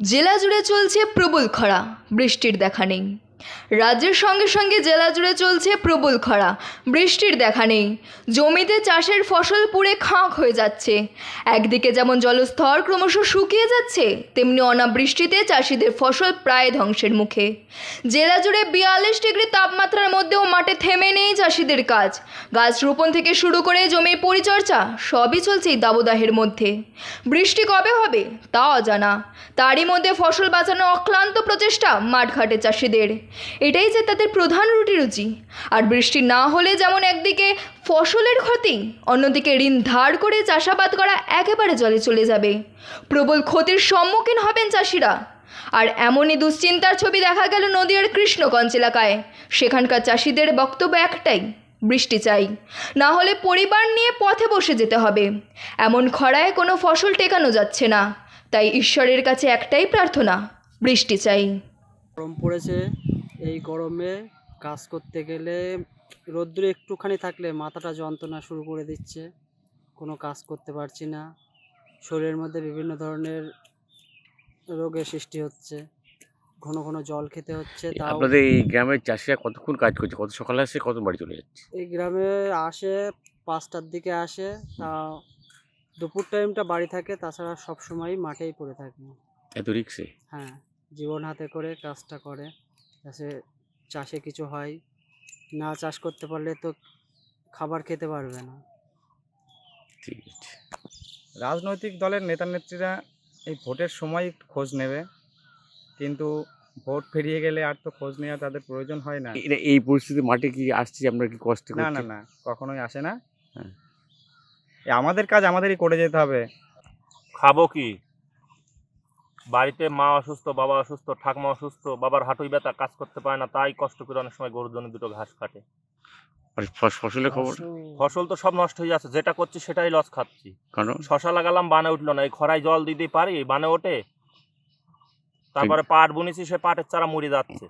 জেলা জুড়ে চলছে প্রবল খরা বৃষ্টির দেখা নেই। রাজ্যের সঙ্গে সঙ্গে জেলা জুড়ে চলছে প্রবল খরা। বৃষ্টির দেখা নেই। জমিতে চাষের ফসল পুড়ে খাঁক হয়ে যাচ্ছে। একদিকে যেমন জলস্তর ক্রমশ শুকিয়ে যাচ্ছে, তেমনি অনাবৃষ্টিতে চাষিদের ফসল প্রায় ধ্বংসের মুখে। জেলা জুড়ে বিয়াল্লিশ ডিগ্রি তাপমাত্রার মধ্যেও মাঠে থেমে নেই চাষিদের কাজ। গাছ রোপণ থেকে শুরু করে জমির পরিচর্যা সবই চলছে এই দাবদাহের মধ্যে। বৃষ্টি কবে হবে, তা অজানা। তারই মধ্যে ফসল বাঁচানোর অক্লান্ত প্রচেষ্টা মাঠঘাটে চাষিদের। এটাই যে তাদের প্রধান রুটি রুচি। আর বৃষ্টি না হলে যেমন একদিকে ফসলের ক্ষতি, অন্যদিকে ঋণ ধার করে চাষাবাদ করা একেবারে জলে চলে যাবে। প্রবল ক্ষতির সম্মুখীন হবেন চাষিরা। আর এমনই দুশ্চিন্তার ছবি দেখা গেল নদীয়ার কৃষ্ণগঞ্জ এলাকায়। সেখানকার চাষিদের বক্তব্য একটাই, বৃষ্টি চাই। না হলে পরিবার নিয়ে পথে বসে যেতে হবে। এমন খরায় কোনো ফসল টেকানো যাচ্ছে না। তাই ঈশ্বরের কাছে একটাই প্রার্থনা, বৃষ্টি চাই। গরম পড়েছে এই গরমে কাজ করতে গেলে রোদ্দুরে একটুখানি থাকলে মাথাটা যন্ত্রণা শুরু করে দিচ্ছে। কোনো কাজ করতে পারছি না। শরীরের মধ্যে বিভিন্ন ধরনের রোগের সৃষ্টি হচ্ছে। ঘন ঘন জল খেতে হচ্ছে তাও আপনাদের এই গ্রামের চাষিরা কতক্ষণ কাজ করছে? কত সকালে আসে কত বাড়ি চলে যাচ্ছে? এই গ্রামে আসে পাঁচটার দিকে আসে তা দুপুর টাইমটা বাড়ি থাকে তাছাড়া সব সময়ই মাঠেই পড়ে থাকে। এত রিক্সে? হ্যাঁ জীবন হাতে করে কাজটা করে। যাতে চাষে কিছু হয়। না চাষ করতে পারলে তো খাবার খেতে পারবে না। ঠিক আছে। রাজনৈতিক দলের নেতা নেত্রীরা এই ভোটের সময় একটু খোঁজ নেবে। কিন্তু ভোট ফিরিয়ে গেলে আর তো খোঁজ নেওয়া তাদের প্রয়োজন হয় না। এটা এই পরিস্থিতি মাঠে কি আসছে আমরা কি কষ্ট না না না কখনোই আসে না। হ্যাঁ। এ আমাদের কাজ আমাদেরই করে যেতে হবে। খাব কি? বাড়িতে মা অসুস্থ বাবা অসুস্থ ঠাকমা অসুস্থ বাবার হাঁটুই ব্যথা কাজ করতে পারে না তাই কষ্ট করে অনেক সময় গরুর জন্য দুটো ঘাস কাটে। আর ফস- ফসলের খবর? ফসল। তো সব নষ্ট হয়ে যাচ্ছে যেটা করছি সেটাই লস খাচ্ছি। কারণ শশা লাগালাম বানে উঠল না এই খরায় জল দিতে পারি বানে ওঠে। তারপরে পাট বুনেছি সে পাটের চারা মরে যাচ্ছে।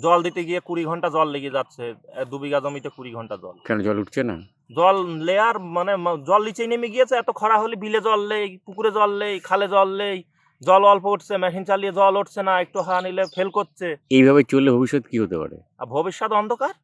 জল দিতে গিয়ে কুড়ি ঘণ্টা জল লেগে যাচ্ছে এ দু বিঘা জমিতে কুড়ি ঘণ্টা জল। কেন জল উঠছে না? জল লেয়ার মানে ম- জল নিচেই নেমে গিয়েছে এত খরা হলে বিলে জল নেই পুকুরে জল নেই খালে জল নেই জল অল্প উঠছে মেশিন চালিয়ে জল উঠছে না একটু হা নিলে ফেল করছে। এইভাবে চললে ভবিষ্যৎ কি হতে পারে? আর ভবিষ্যৎ অন্ধকার?